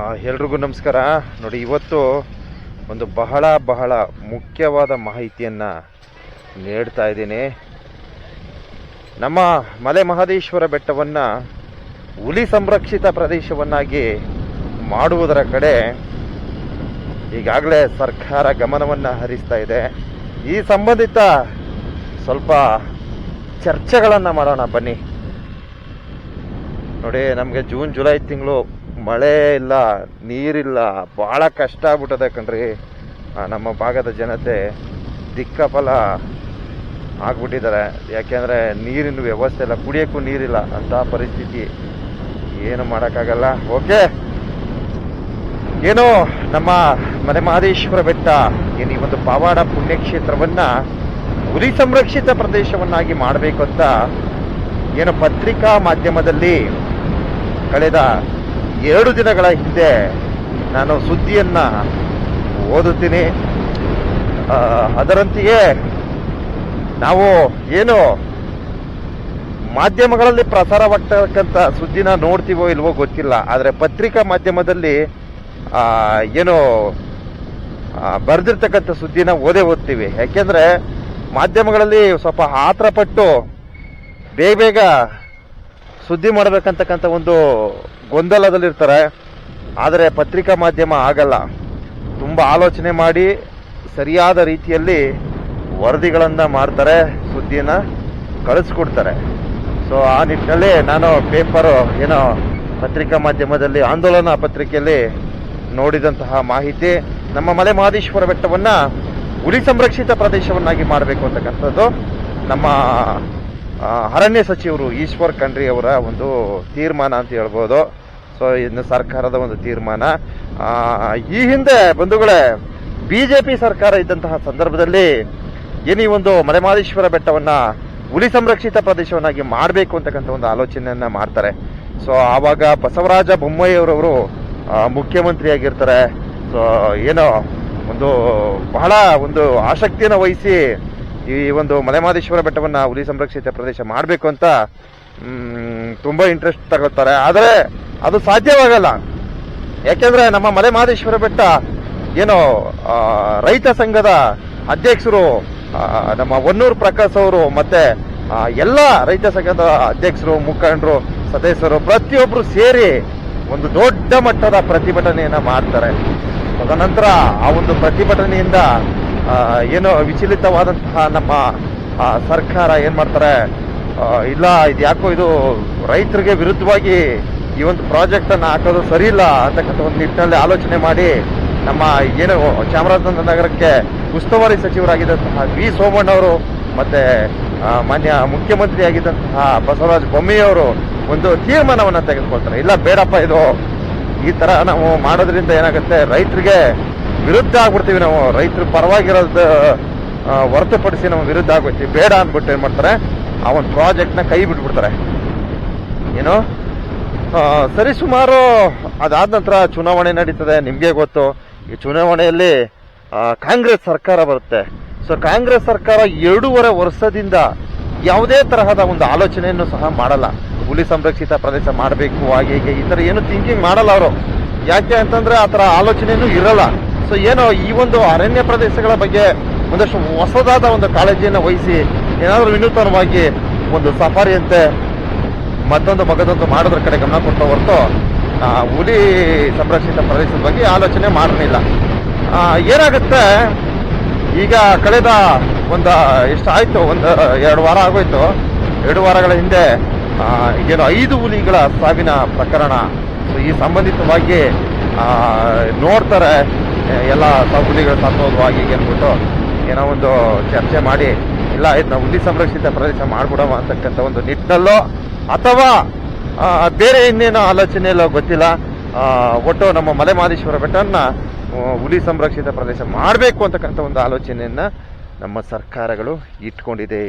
ಎಲ್ರಿಗೂ ನಮಸ್ಕಾರ. ನೋಡಿ, ಇವತ್ತು ಒಂದು ಬಹಳ ಬಹಳ ಮುಖ್ಯವಾದ ಮಾಹಿತಿಯನ್ನು ನೀಡ್ತಾ ಇದ್ದೀನಿ. ನಮ್ಮ ಮಲೆ ಮಹದೇಶ್ವರ ಬೆಟ್ಟವನ್ನು ಹುಲಿ ಸಂರಕ್ಷಿತ ಪ್ರದೇಶವನ್ನಾಗಿ ಮಾಡುವುದರ ಕಡೆ ಈಗಾಗಲೇ ಸರ್ಕಾರ ಗಮನವನ್ನು ಹರಿಸ್ತಾ ಇದೆ. ಈ ಸಂಬಂಧಿತ ಸ್ವಲ್ಪ ಚರ್ಚೆಗಳನ್ನು ಮಾಡೋಣ ಬನ್ನಿ. ನೋಡಿ, ನಮಗೆ ಜೂನ್, ಜುಲೈ ತಿಂಗಳು ಮಳೆ ಇಲ್ಲ ನೀರಿಲ್ಲ ಭಾಳ ಕಷ್ಟ ಆಗ್ಬಿಟ್ಟದೆ ಕಣ್ರಿ. ನಮ್ಮ ಭಾಗದ ಜನತೆ ದಿಕ್ಕಫಲ ಆಗ್ಬಿಟ್ಟಿದ್ದಾರೆ. ಯಾಕೆಂದರೆ ನೀರಿನ ವ್ಯವಸ್ಥೆ ಇಲ್ಲ, ಕುಡಿಯೋಕ್ಕೂ ನೀರಿಲ್ಲ. ಅಂತ ಪರಿಸ್ಥಿತಿ ಏನು ಮಾಡೋಕ್ಕಾಗಲ್ಲ. ಓಕೆ. ಏನು ನಮ್ಮ ಮನೆ ಮಹದೇಶ್ವರ ಬೆಟ್ಟ, ಏನು ಈ ಒಂದು ಪವಾಡ ಪುಣ್ಯಕ್ಷೇತ್ರವನ್ನ ಹುಲಿ ಸಂರಕ್ಷಿತ ಪ್ರದೇಶವನ್ನಾಗಿ ಮಾಡಬೇಕು ಅಂತ ಏನು ಪತ್ರಿಕಾ ಮಾಧ್ಯಮದಲ್ಲಿ ಕಳೆದ ಎರಡು ದಿನಗಳ ಹಿಂದೆ ನಾನು ಸುದ್ದಿಯನ್ನ ಓದುತ್ತೀನಿ. ಅದರಂತೆಯೇ ನಾವು ಏನು ಮಾಧ್ಯಮಗಳಲ್ಲಿ ಪ್ರಸಾರವಾಗ್ತಕ್ಕಂಥ ಸುದ್ದಿನ ನೋಡ್ತೀವೋ ಇಲ್ವೋ ಗೊತ್ತಿಲ್ಲ. ಆದರೆ ಪತ್ರಿಕಾ ಮಾಧ್ಯಮದಲ್ಲಿ ಏನು ಬರೆದಿರ್ತಕ್ಕಂಥ ಸುದ್ದಿನ ಓದೇ ಓದ್ತೀವಿ. ಯಾಕೆಂದ್ರೆ ಮಾಧ್ಯಮಗಳಲ್ಲಿ ಸ್ವಲ್ಪ ಆತರ ಪಟ್ಟು ಬೇಗ ಬೇಗ ಸುದ್ದಿ ಮಾಡಬೇಕಂತಕ್ಕಂಥ ಒಂದು ಗೊಂದಲದಲ್ಲಿರ್ತಾರೆ. ಆದರೆ ಪತ್ರಿಕಾ ಮಾಧ್ಯಮ ಆಗಲ್ಲ ತುಂಬ ಆಲೋಚನೆ ಮಾಡಿ ಸರಿಯಾದ ರೀತಿಯಲ್ಲಿ ವರದಿಗಳನ್ನು ಮಾಡ್ತಾರೆ ಸುದ್ದಿನ ಕಳಿಸ್ಕೊಡ್ತಾರೆ. ಸೊ ಆ ನಿಟ್ಟಿನಲ್ಲಿ ನಾನು ಪೇಪರು ಏನೋ ಪತ್ರಿಕಾ ಮಾಧ್ಯಮದಲ್ಲಿ ಆಂದೋಲನ ಪತ್ರಿಕೆಯಲ್ಲಿ ನೋಡಿದಂತಹ ಮಾಹಿತಿ ನಮ್ಮ ಮಲೆ ಮಹದೇಶ್ವರ ಬೆಟ್ಟವನ್ನು ಹುಲಿ ಸಂರಕ್ಷಿತ ಪ್ರದೇಶವನ್ನಾಗಿ ಮಾಡಬೇಕು ಅಂತಕ್ಕಂಥದ್ದು ನಮ್ಮ ಅರಣ್ಯ ಸಚಿವರು ಈಶ್ವರ್ ಖಂಡ್ರಿ ಅವರ ಒಂದು ತೀರ್ಮಾನ ಅಂತ ಹೇಳ್ಬೋದು. ಸೊ ಇನ್ನು ಸರ್ಕಾರದ ಒಂದು ತೀರ್ಮಾನ. ಈ ಹಿಂದೆ ಬಂಧುಗಳೇ, ಬಿಜೆಪಿ ಸರ್ಕಾರ ಇದ್ದಂತಹ ಸಂದರ್ಭದಲ್ಲಿ ಏನೀ ಒಂದು ಮಲೆಮಾದೇಶ್ವರ ಬೆಟ್ಟವನ್ನ ಹುಲಿ ಸಂರಕ್ಷಿತ ಪ್ರದೇಶವನ್ನಾಗಿ ಮಾಡಬೇಕು ಅಂತಕ್ಕಂಥ ಒಂದು ಆಲೋಚನೆಯನ್ನ ಮಾಡ್ತಾರೆ. ಸೊ ಆವಾಗ ಬಸವರಾಜ ಬೊಮ್ಮಾಯಿ ಅವರವರು ಮುಖ್ಯಮಂತ್ರಿಯಾಗಿರ್ತಾರೆ. ಸೊ ಏನೋ ಒಂದು ಬಹಳ ಒಂದು ಆಸಕ್ತಿಯನ್ನು ವಹಿಸಿ ಈ ಒಂದು ಮಲೆಮಹದೇಶ್ವರ ಬೆಟ್ಟವನ್ನ ಹುಲಿ ಸಂರಕ್ಷಿತ ಪ್ರದೇಶ ಮಾಡಬೇಕು ಅಂತ ತುಂಬಾ ಇಂಟ್ರೆಸ್ಟ್ ತಗೊಳ್ತಾರೆ. ಆದರೆ ಅದು ಸಾಧ್ಯವಾಗಲ್ಲ. ಯಾಕೆಂದ್ರೆ ನಮ್ಮ ಮಲೆ ಮಹದೇಶ್ವರ ಬೆಟ್ಟ ಏನು ರೈತ ಸಂಘದ ಅಧ್ಯಕ್ಷರು ನಮ್ಮ ಹೊನ್ನೂರು ಪ್ರಕಾಶ್ ಅವರು ಮತ್ತೆ ಎಲ್ಲ ರೈತ ಸಂಘದ ಅಧ್ಯಕ್ಷರು, ಮುಖಂಡರು, ಸದಸ್ಯರು ಪ್ರತಿಯೊಬ್ಬರು ಸೇರಿ ಒಂದು ದೊಡ್ಡ ಮಟ್ಟದ ಪ್ರತಿಭಟನೆಯನ್ನ ಮಾಡ್ತಾರೆ. ತದನಂತರ ಆ ಒಂದು ಪ್ರತಿಭಟನೆಯಿಂದ ಏನೋ ವಿಚಲಿತವಾದಂತಹ ನಮ್ಮ ಸರ್ಕಾರ ಏನ್ ಮಾಡ್ತಾರೆ ಇಲ್ಲ ಇದು ಯಾಕೋ ಇದು ರೈತರಿಗೆ ವಿರುದ್ಧವಾಗಿ ಈ ಒಂದು ಪ್ರಾಜೆಕ್ಟ್ ಅನ್ನ ಹಾಕೋದು ಸರಿ ಇಲ್ಲ ಅಂತಕ್ಕಂಥ ಒಂದು ನಿಟ್ಟಿನಲ್ಲಿ ಆಲೋಚನೆ ಮಾಡಿ ನಮ್ಮ ಏನು ಚಾಮರಾಜನಗರಕ್ಕೆ ಉಸ್ತುವಾರಿ ಸಚಿವರಾಗಿದ್ದಂತಹ ವಿ ಸೋಮಣ್ಣ ಅವರು ಮತ್ತೆ ಮಾನ್ಯ ಮುಖ್ಯಮಂತ್ರಿ ಆಗಿದ್ದಂತಹ ಬಸವರಾಜ ಬೊಮ್ಮಿಯವರು ಒಂದು ತೀರ್ಮಾನವನ್ನ ತೆಗೆದುಕೊಳ್ತಾರೆ. ಇಲ್ಲ, ಬೇಡಪ್ಪ ಇದು. ಈ ತರ ನಾವು ಮಾಡೋದ್ರಿಂದ ಏನಾಗುತ್ತೆ? ರೈತರಿಗೆ ವಿರುದ್ಧ ಆಗ್ಬಿಡ್ತೀವಿ ನಾವು. ರೈತರು ಪರವಾಗಿರೋದು ಹೊರತುಪಡಿಸಿ ನಾವು ವಿರುದ್ಧ ಆಗ್ಬಿಡ್ತೀವಿ ಬೇಡ ಅಂದ್ಬಿಟ್ಟು ಏನ್ ಮಾಡ್ತಾರೆ? ಆ ಒಂದು ಪ್ರಾಜೆಕ್ಟ್ನ ಕೈ ಬಿಟ್ಬಿಡ್ತಾರೆ. ಏನು? ಸರಿ, ಸುಮಾರು ಅದಾದ ನಂತರ ಚುನಾವಣೆ ನಡೀತದೆ, ನಿಮಗೆ ಗೊತ್ತು. ಈ ಚುನಾವಣೆಯಲ್ಲಿ ಕಾಂಗ್ರೆಸ್ ಸರ್ಕಾರ ಬರುತ್ತೆ. ಸೊ ಕಾಂಗ್ರೆಸ್ ಸರ್ಕಾರ ಎರಡೂವರೆ ವರ್ಷದಿಂದ ಯಾವುದೇ ತರಹದ ಒಂದು ಆಲೋಚನೆಯನ್ನು ಸಹ ಮಾಡಲ್ಲ. ಹುಲಿ ಸಂರಕ್ಷಿತ ಪ್ರದೇಶ ಮಾಡಬೇಕು, ಹಾಗೆ ಹೀಗೆ, ಈ ಥರ ಏನು ಥಿಂಕಿಂಗ್ ಮಾಡಲ್ಲ ಅವರು. ಯಾಕೆ ಅಂತಂದ್ರೆ ಆ ಥರ ಆಲೋಚನೆಯೂ ಇರಲ್ಲ. ಸೊ ಏನೋ ಈ ಒಂದು ಅರಣ್ಯ ಪ್ರದೇಶಗಳ ಬಗ್ಗೆ ಒಂದಷ್ಟು ಹೊಸದಾದ ಒಂದು ಕಾಳಜಿಯನ್ನು ವಹಿಸಿ, ಏನಾದರೂ ವಿನೂತನವಾಗಿ ಒಂದು ಸಫಾರಿಯಂತೆ ಮತ್ತೊಂದು ಮಗದೊಂದು ಮಾಡೋದ್ರ ಕಡೆ ಗಮನ ಕೊಡ್ತಾ ಹೊರತು ಹುಲಿ ಸಂರಕ್ಷಿತ ಪ್ರದೇಶದ ಬಗ್ಗೆ ಆಲೋಚನೆ ಮಾಡಲಿಲ್ಲ. ಏನಾಗುತ್ತೆ? ಈಗ ಕಳೆದ ಒಂದು, ಎಷ್ಟು ಆಯಿತು? ಒಂದು, ಎರಡು ವಾರ ಆಗೋಯ್ತು. ಎರಡು ವಾರಗಳ ಹಿಂದೆ ಏನು ಐದು ಹುಲಿಗಳ ಸಾವಿನ ಪ್ರಕರಣ. ಈ ಸಂಬಂಧಿತವಾಗಿ ನೋಡ್ತಾರೆ ಎಲ್ಲ ಹುಲಿಗಳು ಸತ್ತೋದ್ವು ಹೀಗೆ ಅಂದ್ಬಿಟ್ಟು ಏನೋ ಒಂದು ಚರ್ಚೆ ಮಾಡಿ, ಇಲ್ಲ ಇದನ್ನ ಹುಲಿ ಸಂರಕ್ಷಿತ ಪ್ರದೇಶ ಮಾಡ್ಬಿಡೋ ಅಂತಕ್ಕಂಥ ಒಂದು ನಿಟ್ಟಿನಲ್ಲೋ ಅಥವಾ ಬೇರೆ ಇನ್ನೇನೋ ಆಲೋಚನೆಯಲ್ಲೋ ಗೊತ್ತಿಲ್ಲ ಆ, ಒಟ್ಟು ನಮ್ಮ ಮಲೆ ಮಹದೇಶ್ವರ ಬೆಟ್ಟನ್ನ ಹುಲಿ ಸಂರಕ್ಷಿತ ಪ್ರದೇಶ ಮಾಡಬೇಕು ಅಂತಕ್ಕಂಥ ಒಂದು ಆಲೋಚನೆಯನ್ನ ನಮ್ಮ ಸರ್ಕಾರಗಳು ಇಟ್ಕೊಂಡಿದೆ.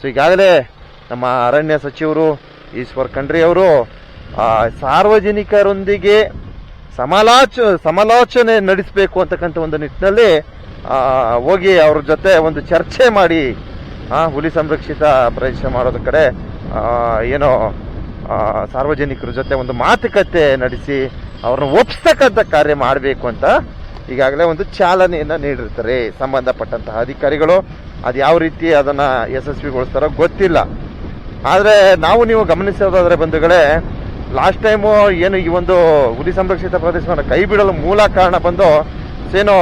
ಸೊ ಈಗಾಗಲೇ ನಮ್ಮ ಅರಣ್ಯ ಸಚಿವರು ಈಶ್ವರ್ ಖಂಡ್ರಿ ಅವರು ಸಾರ್ವಜನಿಕರೊಂದಿಗೆ ಸಮಾಲೋಚ ಸಮಾಲೋಚನೆ ನಡೆಸಬೇಕು ಅಂತಕ್ಕಂಥ ಒಂದು ನಿಟ್ಟಿನಲ್ಲಿ ಹೋಗಿ ಅವ್ರ ಜೊತೆ ಒಂದು ಚರ್ಚೆ ಮಾಡಿ ಹುಲಿ ಸಂರಕ್ಷಿತ ಪ್ರದೇಶ ಮಾಡೋದ ಕಡೆ ಏನೋ ಸಾರ್ವಜನಿಕರ ಜೊತೆ ಒಂದು ಮಾತುಕತೆ ನಡೆಸಿ ಅವ್ರನ್ನ ಒಪ್ಪಿಸ್ತಕ್ಕಂಥ ಕಾರ್ಯ ಮಾಡಬೇಕು ಅಂತ ಈಗಾಗಲೇ ಒಂದು ಚಾಲನೆಯನ್ನು ನೀಡಿರ್ತಾರೆ. ಸಂಬಂಧಪಟ್ಟಂತಹ ಅಧಿಕಾರಿಗಳು ಅದು ಯಾವ ರೀತಿ ಅದನ್ನು ಯಶಸ್ವಿಗೊಳಿಸ್ತಾರೋ ಗೊತ್ತಿಲ್ಲ. ಆದರೆ ನಾವು ನೀವು ಗಮನಿಸೋದಾದರೆ ಬಂಧುಗಳೇ, ಲಾಸ್ಟ್ ಟೈಮು ಏನು ಈ ಒಂದು ಹುಲಿ ಸಂರಕ್ಷಿತ ಪ್ರದೇಶವನ್ನು ಕೈ ಬಿಡಲು ಮೂಲ ಕಾರಣ ಬಂದು ಏನೋ,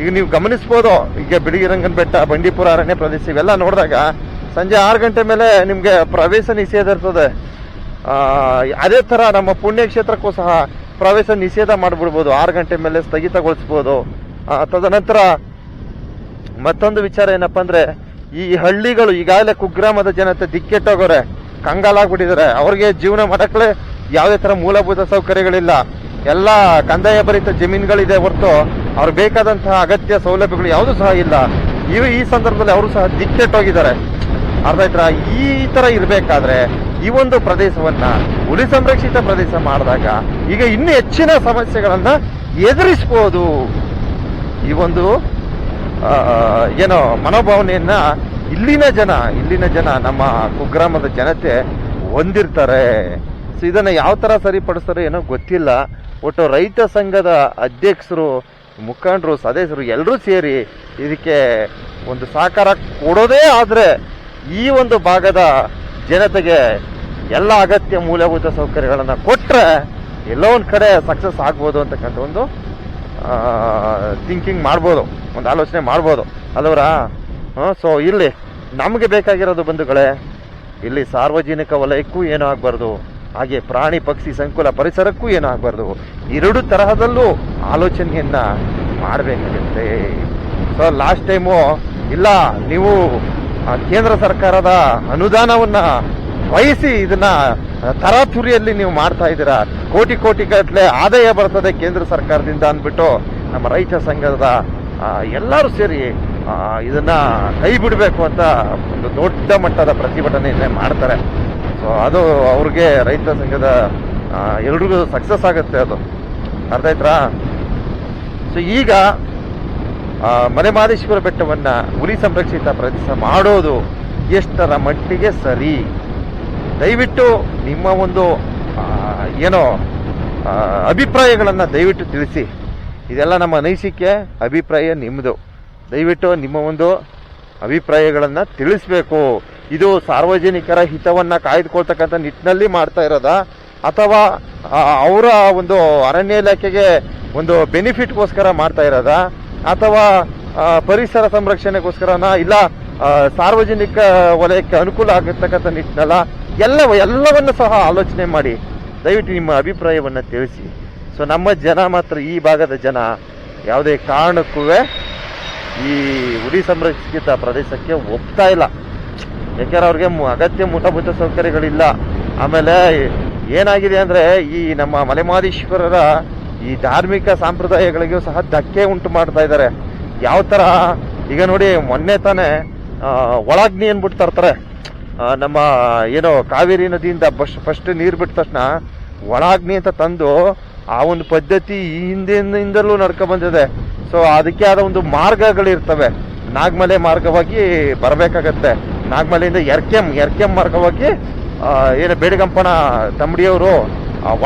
ಈಗ ನೀವು ಗಮನಿಸ್ಬೋದು, ಈಗ ಬಿಳಿಗಿರಂಗನ ಬೆಟ್ಟ, ಬಂಡೀಪುರ ಅರಣ್ಯ ಪ್ರದೇಶ ಇವೆಲ್ಲ ನೋಡಿದಾಗ ಸಂಜೆ ಆರು ಗಂಟೆ ಮೇಲೆ ನಿಮಗೆ ಪ್ರವೇಶ ನಿಷೇಧ ಇರ್ತದೆ. ಅದೇ ಥರ ನಮ್ಮ ಪುಣ್ಯಕ್ಷೇತ್ರಕ್ಕೂ ಸಹ ಪ್ರವೇಶ ನಿಷೇಧ ಮಾಡಿಬಿಡ್ಬೋದು. ಆರು ಗಂಟೆ ಮೇಲೆ ಸ್ಥಗಿತಗೊಳಿಸ್ಬೋದು. ತದನಂತರ ಮತ್ತೊಂದು ವಿಚಾರ ಏನಪ್ಪ ಅಂದರೆ, ಈ ಹಳ್ಳಿಗಳು ಈಗಾಗಲೇ ಕುಗ್ರಾಮದ ಜನತೆ ದಿಕ್ಕೆಟ್ಟೋಗೋರೆ, ಕಂಗಾಲಾಗ್ಬಿಟ್ಟಿದ್ದಾರೆ. ಅವ್ರಿಗೆ ಜೀವನ ಮಾಡಕ್ಲೆ ಯಾವುದೇ ಥರ ಮೂಲಭೂತ ಸೌಕರ್ಯಗಳಿಲ್ಲ. ಎಲ್ಲ ಕಂದಾಯ ಭರಿತ ಜಮೀನುಗಳಿದೆ ಹೊರತು ಅವ್ರು ಬೇಕಾದಂತಹ ಅಗತ್ಯ ಸೌಲಭ್ಯಗಳು ಯಾವುದೂ ಸಹ ಇಲ್ಲ. ಇವು ಈ ಸಂದರ್ಭದಲ್ಲಿ ಅವರು ಸಹ ದಿಕ್ಕೆಟ್ಟೋಗಿದ್ದಾರೆ. ಆಯ್ತಾ ಈ ತರ ಇರಬೇಕಾದ್ರೆ ಈ ಒಂದು ಪ್ರದೇಶವನ್ನ ಹುಲಿ ಸಂರಕ್ಷಿತ ಪ್ರದೇಶ ಮಾಡಿದಾಗ ಈಗ ಇನ್ನು ಹೆಚ್ಚಿನ ಸಮಸ್ಯೆಗಳನ್ನ ಎದುರಿಸಬಹುದು ಈ ಒಂದು ಏನೋ ಮನೋಭಾವನೆಯನ್ನ ಇಲ್ಲಿನ ಜನ ಇಲ್ಲಿನ ಜನ, ನಮ್ಮ ಕುಗ್ರಾಮದ ಜನತೆ ಹೊಂದಿರ್ತಾರೆ. ಸೊ ಇದನ್ನ ಯಾವ ತರ ಸರಿಪಡಿಸ್ತಾರೆ ಏನೋ ಗೊತ್ತಿಲ್ಲ. ಒಟ್ಟು ರೈತ ಸಂಘದ ಅಧ್ಯಕ್ಷರು, ಮುಖಂಡರು, ಸದಸ್ಯರು ಎಲ್ಲರೂ ಸೇರಿ ಇದಕ್ಕೆ ಒಂದು ಸಹಕಾರ ಕೊಡೋದೇ ಆದ್ರೆ ಈ ಒಂದು ಭಾಗದ ಜನತೆಗೆ ಎಲ್ಲ ಅಗತ್ಯ ಮೂಲಭೂತ ಸೌಕರ್ಯಗಳನ್ನು ಕೊಟ್ಟರೆ ಎಲ್ಲೋ ಒಂದು ಕಡೆ ಸಕ್ಸಸ್ ಆಗ್ಬೋದು ಅಂತಕ್ಕಂಥ ಒಂದು ಥಿಂಕಿಂಗ್ ಮಾಡ್ಬೋದು, ಒಂದು ಆಲೋಚನೆ ಮಾಡ್ಬೋದು. ಅಲ್ವರಾ? ಸೊ ಇಲ್ಲಿ ನಮಗೆ ಬೇಕಾಗಿರೋದು ಬಂಧುಗಳೇ, ಇಲ್ಲಿ ಸಾರ್ವಜನಿಕ ವಲಯಕ್ಕೂ ಏನೂ ಆಗಬಾರ್ದು, ಹಾಗೆ ಪ್ರಾಣಿ ಪಕ್ಷಿ ಸಂಕುಲ ಪರಿಸರಕ್ಕೂ ಏನೂ ಆಗಬಾರ್ದು. ಎರಡು ತರಹದಲ್ಲೂ ಆಲೋಚನೆಯನ್ನು ಮಾಡಬೇಕಾಗುತ್ತೆ ಸೊ ಲಾಸ್ಟ್ ಟೈಮು ಇಲ್ಲ, ನೀವು ಕೇಂದ್ರ ಸರ್ಕಾರದ ಅನುದಾನವನ್ನ ವಹಿಸಿ ಇದನ್ನ ತರಾತುರಿಯಲ್ಲಿ ನೀವು ಮಾಡ್ತಾ ಇದ್ದೀರಾ? ಕೋಟಿ ಕೋಟಿ ಗಟ್ಟಲೆ ಆದಾಯ ಬರ್ತದೆ ಕೇಂದ್ರ ಸರ್ಕಾರದಿಂದ ಅಂದ್ಬಿಟ್ಟು ನಮ್ಮ ರೈತ ಸಂಘದ ಎಲ್ಲರೂ ಸೇರಿ ಆ, ಇದನ್ನ ಕೈ ಬಿಡಬೇಕು ಅಂತ ಒಂದು ದೊಡ್ಡ ಮಟ್ಟದ ಪ್ರತಿಭಟನೆಯನ್ನೇ ಮಾಡ್ತಾರೆ. ಸೊ ಅದು ಅವ್ರಿಗೆ ರೈತ ಸಂಘದ ಆ, ಎಲ್ರಿಗೂ ಸಕ್ಸಸ್ ಆಗುತ್ತೆ ಅದು. ಅರ್ಥ ಸೊ ಈಗ ಆ, ಮಲೆಮಹದೇಶ್ವರ ಬೆಟ್ಟವನ್ನ ಹುಲಿ ಸಂರಕ್ಷಿತ ಪ್ರದೇಶ ಮಾಡೋದು ಎಷ್ಟರ ಮಟ್ಟಿಗೆ ಸರಿ? ದಯವಿಟ್ಟು ನಿಮ್ಮ ಒಂದು ಏನೋ ಅಭಿಪ್ರಾಯಗಳನ್ನ ದಯವಿಟ್ಟು ತಿಳಿಸಿ. ಇದೆಲ್ಲ ನಮ್ಮ ಅನಿಸಿಕೆ ಅಭಿಪ್ರಾಯ ನಿಮ್ಮದು ದಯವಿಟ್ಟು ನಿಮ್ಮ ಒಂದು ಅಭಿಪ್ರಾಯಗಳನ್ನು ತಿಳಿಸ್ಬೇಕು. ಇದು ಸಾರ್ವಜನಿಕರ ಹಿತವನ್ನ ಕಾಯ್ದುಕೊಳ್ತಕ್ಕಂಥ ನಿಟ್ಟಿನಲ್ಲಿ ಮಾಡ್ತಾ ಇರೋದ? ಅಥವಾ ಅವರ ಒಂದು ಅರಣ್ಯ ಇಲಾಖೆಗೆ ಒಂದು ಬೆನಿಫಿಟ್ಗೋಸ್ಕರ ಮಾಡ್ತಾ ಇರೋದ? ಅಥವಾ ಪರಿಸರ ಸಂರಕ್ಷಣೆಗೋಸ್ಕರನ ಇಲ್ಲ ಸಾರ್ವಜನಿಕ ವಲಯಕ್ಕೆ ಅನುಕೂಲ ಆಗಿರ್ತಕ್ಕಂಥ ನಿಟ್ಟಿನಲ್ಲ, ಎಲ್ಲ, ಎಲ್ಲವನ್ನು ಸಹ ಆಲೋಚನೆ ಮಾಡಿ, ದಯವಿಟ್ಟು ನಿಮ್ಮ ಅಭಿಪ್ರಾಯವನ್ನು ತಿಳಿಸಿ. ಸೊ ನಮ್ಮ ಜನ ಮಾತ್ರ, ಈ ಭಾಗದ ಜನ, ಯಾವುದೇ ಕಾರಣಕ್ಕೂ ಈ ಉಡಿ ಸಂರಕ್ಷಿತ ಪ್ರದೇಶಕ್ಕೆ ಒಪ್ತಾ ಇಲ್ಲ. ಯಾಕೆಂದ್ರೆ ಅವ್ರಿಗೆ ಅಗತ್ಯ ಮೂಲಭೂತ ಸೌಕರ್ಯಗಳಿಲ್ಲ. ಆಮೇಲೆ ಏನಾಗಿದೆ ಅಂದರೆ, ಈ ನಮ್ಮ ಮಲೆಮಹದೇಶ್ವರರ ಈ ಧಾರ್ಮಿಕ ಸಂಪ್ರದಾಯಗಳಿಗೂ ಸಹ ಧಕ್ಕೆ ಉಂಟು ಮಾಡ್ತಾ ಇದ್ದಾರೆ. ಯಾವ ತರ? ಈಗ ನೋಡಿ, ಮೊನ್ನೆ ತಾನೇ ಒಳಗ್ನಿ ಅಂದ್ಬಿಟ್ಟು ತರ್ತಾರೆ. ನಮ್ಮ, ಏನೋ, ಕಾವೇರಿ ನದಿಯಿಂದ ಬಸ್ ಫಸ್ಟ್ ನೀರು ಬಿಟ್ಟ ತಕ್ಷಣ ಒಳಾಗ್ನಿ ಅಂತ ತಂದು ಆ ಒಂದು ಪದ್ಧತಿ ಈ ಹಿಂದಿನಿಂದಲೂ ನಡ್ಕೊ ಬಂದಿದೆ. ಸೊ ಅದಕ್ಕೆ ಆದ ಒಂದು ಮಾರ್ಗಗಳಿರ್ತವೆ. ನಾಗಮಲೆ ಮಾರ್ಗವಾಗಿ ಬರಬೇಕಾಗತ್ತೆ. ನಾಗಮಲೆಯಿಂದ ಎರ್ಕೆಂ ಎರ್ಕೆಂ ಮಾರ್ಗವಾಗಿ ಏನು, ಬೇಡಗಂಪಣ ತಂಬಡಿಯವರು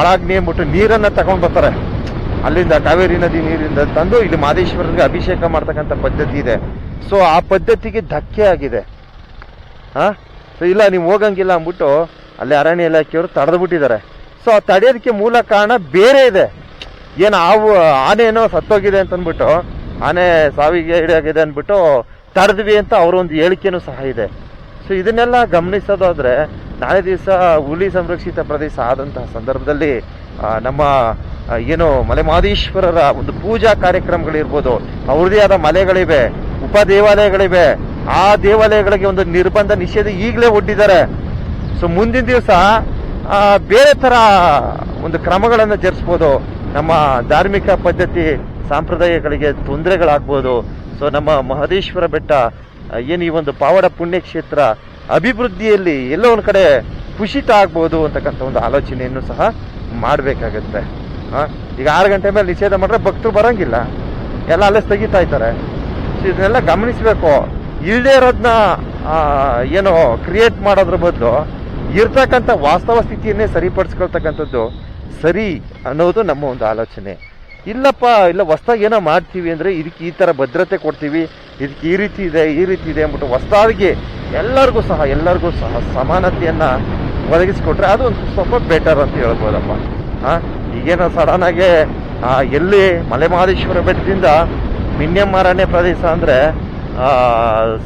ಒಳಾಗ್ನಿ ಅಂದ್ಬಿಟ್ಟು ನೀರನ್ನ ತಗೊಂಡ್ ಬರ್ತಾರೆ. ಅಲ್ಲಿಂದ ಕಾವೇರಿ ನದಿ ನೀರಿಂದ ತಂದು ಇಲ್ಲಿ ಮಾದೇಶ್ವರನಿಗೆ ಅಭಿಷೇಕ ಮಾಡ್ತಕ್ಕಂಥ ಪದ್ಧತಿ ಇದೆ. ಸೊ ಆ ಪದ್ಧತಿಗೆ ಧಕ್ಕೆ ಆಗಿದೆ. ಹಾ? ಸೊ ಇಲ್ಲ, ನೀವು ಹೋಗಂಗಿಲ್ಲ ಅಂದ್ಬಿಟ್ಟು ಅಲ್ಲಿ ಅರಣ್ಯ ಇಲಾಖೆಯವರು ತಡೆದು ಬಿಟ್ಟಿದ್ದಾರೆ ಸೊ ಆ ತಡೆಯೋದಕ್ಕೆ ಮೂಲ ಕಾರಣ ಬೇರೆ ಇದೆ. ಏನು ಆವು, ಆನೆ ಏನೋ ಸತ್ತೋಗಿದೆ ಅಂತ ಅಂದ್ಬಿಟ್ಟು ಆನೆ ಸಾವಿಗೆ ಈಡಾಗಿದೆ ಅಂದ್ಬಿಟ್ಟು ತಡೆದ್ವಿ ಅಂತ ಅವರ ಒಂದು ಹೇಳಿಕೆನೂ ಸಹ ಇದೆ. ಸೊ ಇದನ್ನೆಲ್ಲ ಗಮನಿಸೋದಾದರೆ ನಾಳೆ ದಿವಸ ಹುಲಿ ಸಂರಕ್ಷಿತ ಪ್ರದೇಶ ಆದಂತಹ ಸಂದರ್ಭದಲ್ಲಿ ನಮ್ಮ ಏನು ಮಲೆಮಹದೇಶ್ವರರ ಒಂದು ಪೂಜಾ ಕಾರ್ಯಕ್ರಮಗಳಿರ್ಬೋದು ಅವ್ರದೇ ಆದ ಮಲೆಗಳಿವೆ ಉಪ ದೇವಾಲಯಗಳಿವೆ ಆ ದೇವಾಲಯಗಳಿಗೆ ಒಂದು ನಿರ್ಬಂಧ ನಿಷೇಧ ಈಗಲೇ ಒಡ್ಡಿದ್ದಾರೆ. ಸೊ ಮುಂದಿನ ದಿವಸ ಬೇರೆ ಥರ ಒಂದು ಕ್ರಮಗಳನ್ನು ಜರಿಸ್ಬೋದು ನಮ್ಮ ಧಾರ್ಮಿಕ ಪದ್ಧತಿ, ಸಾಂಪ್ರದಾಯಗಳಿಗೆ ತೊಂದರೆಗಳಾಗ್ಬೋದು. ಸೊ ನಮ್ಮ ಮಹದೇಶ್ವರ ಬೆಟ್ಟ ಏನು ಈ ಒಂದು ಪಾವಡ ಪುಣ್ಯಕ್ಷೇತ್ರ ಅಭಿವೃದ್ಧಿಯಲ್ಲಿ ಎಲ್ಲೋ ಒಂದು ಕಡೆ ಕುಶಿತ ಆಗ್ಬೋದು ಅಂತಕ್ಕಂಥ ಒಂದು ಆಲೋಚನೆಯನ್ನು ಸಹ ಮಾಡಬೇಕಾಗತ್ತೆ. ಈಗ ಆರು ಗಂಟೆ ಮೇಲೆ ನಿಷೇಧ ಮಾಡಿದ್ರೆ ಭಕ್ತರು ಬರೋಂಗಿಲ್ಲ. ಎಲ್ಲ ಅಲ್ಲೇ ಸ್ಥಗಿತಾ ಇದ್ದಾರೆ. ಇದನ್ನೆಲ್ಲ ಗಮನಿಸಬೇಕು. ಇಲ್ಲದೆ ಇರೋದನ್ನ ಏನು ಕ್ರಿಯೇಟ್ ಮಾಡೋದ್ರ ಬದಲು ಇರ್ತಕ್ಕಂಥ ವಾಸ್ತವ ಸ್ಥಿತಿಯನ್ನೇ ಸರಿಪಡಿಸ್ಕೊಳ್ತಕ್ಕಂಥದ್ದು ಸರಿ ಅನ್ನೋದು ನಮ್ಮ ಒಂದು ಆಲೋಚನೆ. ಇಲ್ಲಪ್ಪ, ಇಲ್ಲ ಹೊಸ್ದಾಗಿ ಏನೋ ಮಾಡ್ತೀವಿ ಅಂದರೆ ಇದಕ್ಕೆ ಈ ಥರ ಭದ್ರತೆ ಕೊಡ್ತೀವಿ, ಇದಕ್ಕೆ ಈ ರೀತಿ ಇದೆ, ಈ ರೀತಿ ಇದೆ ಅಂದ್ಬಿಟ್ಟು ಹೊಸ್ದಾಗಿ ಎಲ್ಲರಿಗೂ ಸಹ ಎಲ್ಲರಿಗೂ ಸಹ ಸಮಾನತೆಯನ್ನು ಒದಗಿಸ್ಕೊಟ್ರೆ ಅದು ಒಂದು ಸ್ವಲ್ಪ ಬೆಟರ್ ಅಂತ ಹೇಳ್ಬೋದಪ್ಪ. ಹಾಂ? ಈಗೇನೋ ಸಡನ್ನಾಗಿ ಎಲ್ಲಿ ಮಲೆಮಹದೇಶ್ವರ ಬೆಟ್ಟದಿಂದ ಮಿನ್ಯಮ್ಮರಣ್ಯ ಪ್ರದೇಶ ಅಂದರೆ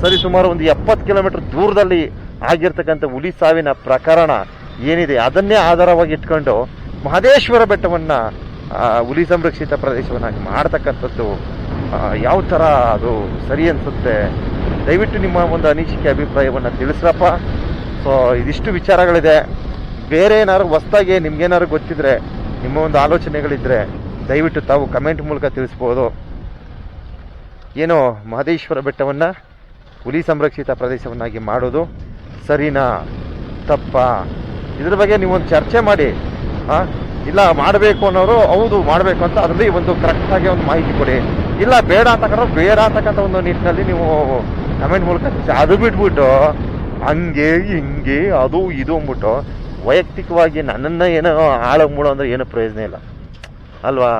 ಸರಿ ಸುಮಾರು ಒಂದು ಎಪ್ಪತ್ತು ಕಿಲೋಮೀಟರ್ ದೂರದಲ್ಲಿ ಆಗಿರ್ತಕ್ಕಂಥ ಹುಲಿ ಸಾವಿನ ಪ್ರಕರಣ ಏನಿದೆ ಅದನ್ನೇ ಆಧಾರವಾಗಿ ಇಟ್ಕೊಂಡು ಮಹದೇಶ್ವರ ಬೆಟ್ಟವನ್ನು ಹುಲಿ ಸಂರಕ್ಷಿತ ಪ್ರದೇಶವನ್ನಾಗಿ ಮಾಡ್ತಕ್ಕಂಥದ್ದು ಯಾವ ಥರ ಅದು ಸರಿ ಅನಿಸುತ್ತೆ? ದಯವಿಟ್ಟು ನಿಮ್ಮ ಒಂದು ಅನಿಸಿಕೆ ಅಭಿಪ್ರಾಯವನ್ನು ತಿಳಿಸ್ರಪ್ಪ. ಸೊ ಇದಿಷ್ಟು ವಿಚಾರಗಳಿದೆ. ಬೇರೆ ಏನಾದ್ರು ಹೊಸ್ದಾಗಿ ನಿಮ್ಗೇನಾದ್ರು ಗೊತ್ತಿದ್ರೆ ನಿಮ್ಮ ಒಂದು ಆಲೋಚನೆಗಳಿದ್ದರೆ ದಯವಿಟ್ಟು ತಾವು ಕಮೆಂಟ್ ಮೂಲಕ ತಿಳಿಸ್ಬೋದು. ಏನು ಮಹದೇಶ್ವರ ಬೆಟ್ಟವನ್ನು ಹುಲಿ ಸಂರಕ್ಷಿತ ಪ್ರದೇಶವನ್ನಾಗಿ ಮಾಡೋದು ಸರಿನಾ? ತಪ್ಪ? ಇದ್ರ ಬಗ್ಗೆ ನೀವೊಂದು ಚರ್ಚೆ ಮಾಡಿ ಹಾಂ ಇಲ್ಲ ಮಾಡಬೇಕು ಅನ್ನೋರು ಹೌದು ಮಾಡಬೇಕು ಅಂತ ಅದರಲ್ಲಿ ಒಂದು ಕರೆಕ್ಟಾಗಿ ಒಂದು ಮಾಹಿತಿ ಕೊಡಿ. ಇಲ್ಲ ಬೇಡ ಅಂತಕ್ಕಂಥ ಬೇಡ ಅಂತಕ್ಕಂಥ ಒಂದು ನಿಟ್ಟಿನಲ್ಲಿ ನೀವು ಕಮೆಂಟ್ ಮೂಲಕ ಅದು ಬಿಟ್ಬಿಟ್ಟು, ಹಂಗೆ, ಹಿಂಗೆ, ಅದು, ಇದು ಅಂದ್ಬಿಟ್ಟು ವೈಯಕ್ತಿಕವಾಗಿ ನನ್ನನ್ನು ಏನೋ ಆಳಗ್ ಮೂಡೋ ಅಂದ್ರೆ ಏನು ಪ್ರಯೋಜನ ಇಲ್ಲ. ಅಲ್ವಾ?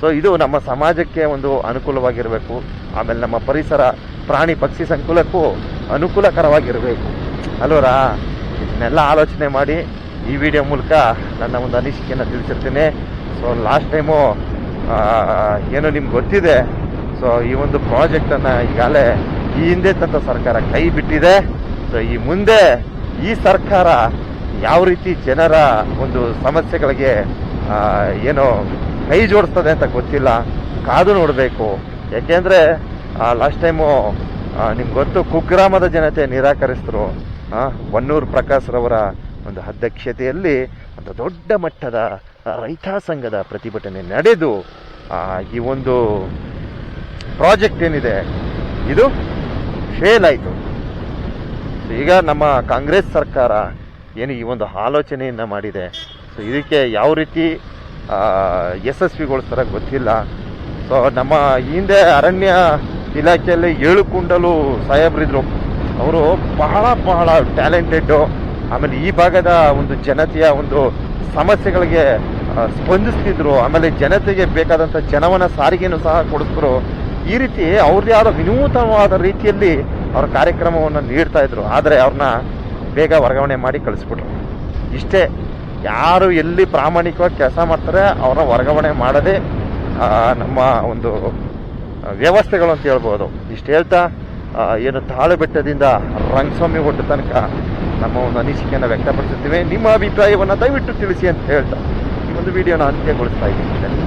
ಸೊ ಇದು ನಮ್ಮ ಸಮಾಜಕ್ಕೆ ಒಂದು ಅನುಕೂಲವಾಗಿರಬೇಕು. ಆಮೇಲೆ ನಮ್ಮ ಪರಿಸರ, ಪ್ರಾಣಿ, ಪಕ್ಷಿ ಸಂಕುಲಕ್ಕೂ ಅನುಕೂಲಕರವಾಗಿರಬೇಕು. ಅಲ್ವರಾ? ಇದನ್ನೆಲ್ಲ ಆಲೋಚನೆ ಮಾಡಿ ಈ ವಿಡಿಯೋ ಮೂಲಕ ನನ್ನ ಒಂದು ಅನಿಸಿಕೆಯನ್ನು ತಿಳಿಸಿರ್ತೀನಿ. ಸೊ ಲಾಸ್ಟ್ ಟೈಮು ಏನು ನಿಮ್ಗೆ ಗೊತ್ತಿದೆ? ಸೊ ಈ ಒಂದು ಪ್ರಾಜೆಕ್ಟನ್ನು ಈಗಾಗಲೇ ಈ ಹಿಂದೆ ತಂದ ಸರ್ಕಾರ ಕೈ ಬಿಟ್ಟಿದೆ. ಸೊ ಈ ಮುಂದೆ ಈ ಸರ್ಕಾರ ಯಾವ ರೀತಿ ಜನರ ಒಂದು ಸಮಸ್ಯೆಗಳಿಗೆ ಏನು ಕೈ ಜೋಡಿಸ್ತದೆ ಅಂತ ಗೊತ್ತಿಲ್ಲ. ಕಾದು ನೋಡಬೇಕು. ಯಾಕೆಂದರೆ ಲಾಸ್ಟ್ ಟೈಮು ನಿಮ್ಗೆ ಗೊತ್ತು, ಕುಗ್ರಾಮದ ಜನತೆ ನಿರಾಕರಿಸಿದ್ರು ಹೊನ್ನೂರು ಪ್ರಕಾಶ್ ರವರ ಒಂದು ಅಧ್ಯಕ್ಷತೆಯಲ್ಲಿ ಒಂದು ದೊಡ್ಡ ಮಟ್ಟದ ರೈತ ಸಂಘದ ಪ್ರತಿಭಟನೆ ನಡೆದು ಈ ಒಂದು ಪ್ರಾಜೆಕ್ಟ್ ಏನಿದೆ, ಇದು ಫೇಲ್ ಆಯಿತು. ಈಗ ನಮ್ಮ ಕಾಂಗ್ರೆಸ್ ಸರ್ಕಾರ ಏನು ಈ ಒಂದು ಆಲೋಚನೆಯನ್ನು ಮಾಡಿದೆ. ಸೊ ಇದಕ್ಕೆ ಯಾವ ರೀತಿ ಯಶಸ್ವಿಗೊಳಿಸ್ತಾರೆ ಗೊತ್ತಿಲ್ಲ. ಸೊ ನಮ್ಮ ಹಿಂದೆ ಅರಣ್ಯ ಇಲಾಖೆಯಲ್ಲಿ ಏಳು ಕುಂಡಲು ಸಾಹೇಬ್ರಿದ್ರು ಅವರು ಬಹಳ ಬಹಳ ಟ್ಯಾಲೆಂಟೆಡ್ಡು ಆಮೇಲೆ ಈ ಭಾಗದ ಒಂದು ಜನತೆಯ ಒಂದು ಸಮಸ್ಯೆಗಳಿಗೆ ಸ್ಪಂದಿಸ್ತಿದ್ರು. ಆಮೇಲೆ ಜನತೆಗೆ ಬೇಕಾದಂಥ ಜನವನ ಸಾರಿಗೆಯನ್ನು ಸಹ ಕೊಡಿಸಿದ್ರು. ಈ ರೀತಿ ಅವ್ರದ್ದೇ ಆದ ವಿನೂತನವಾದ ರೀತಿಯಲ್ಲಿ ಅವ್ರ ಕಾರ್ಯಕ್ರಮವನ್ನು ನೀಡ್ತಾ ಇದ್ರು. ಆದರೆ ಅವ್ರನ್ನ ಬೇಗ ವರ್ಗಾವಣೆ ಮಾಡಿ ಕಳಿಸ್ಬಿಟ್ರು. ಇಷ್ಟೇ, ಯಾರು ಎಲ್ಲಿ ಪ್ರಾಮಾಣಿಕವಾಗಿ ಕೆಲಸ ಮಾಡ್ತಾರೆ, ಅವರ ವರ್ಗಾವಣೆ ಮಾಡದೆ ನಮ್ಮ ಒಂದು ವ್ಯವಸ್ಥೆಗಳು ಅಂತ ಹೇಳ್ಬೋದು. ಇಷ್ಟು ಹೇಳ್ತಾ ಏನು ತಾಳು ಬೆಟ್ಟದಿಂದ ರಂಗಸ್ವಾಮಿ ಒಟ್ಟು ತನಕ ನಮ್ಮ ಒಂದು ಅನಿಸಿಕೆಯನ್ನು ವ್ಯಕ್ತಪಡಿಸುತ್ತೇವೆ. ನಿಮ್ಮ ಅಭಿಪ್ರಾಯವನ್ನು ದಯವಿಟ್ಟು ತಿಳಿಸಿ ಅಂತ ಹೇಳ್ತಾ, ಈ ಒಂದು ವಿಡಿಯೋನ ಅಂತ್ಯಗೊಳಿಸ್ತಾ ಇದ್ದೀನಿ.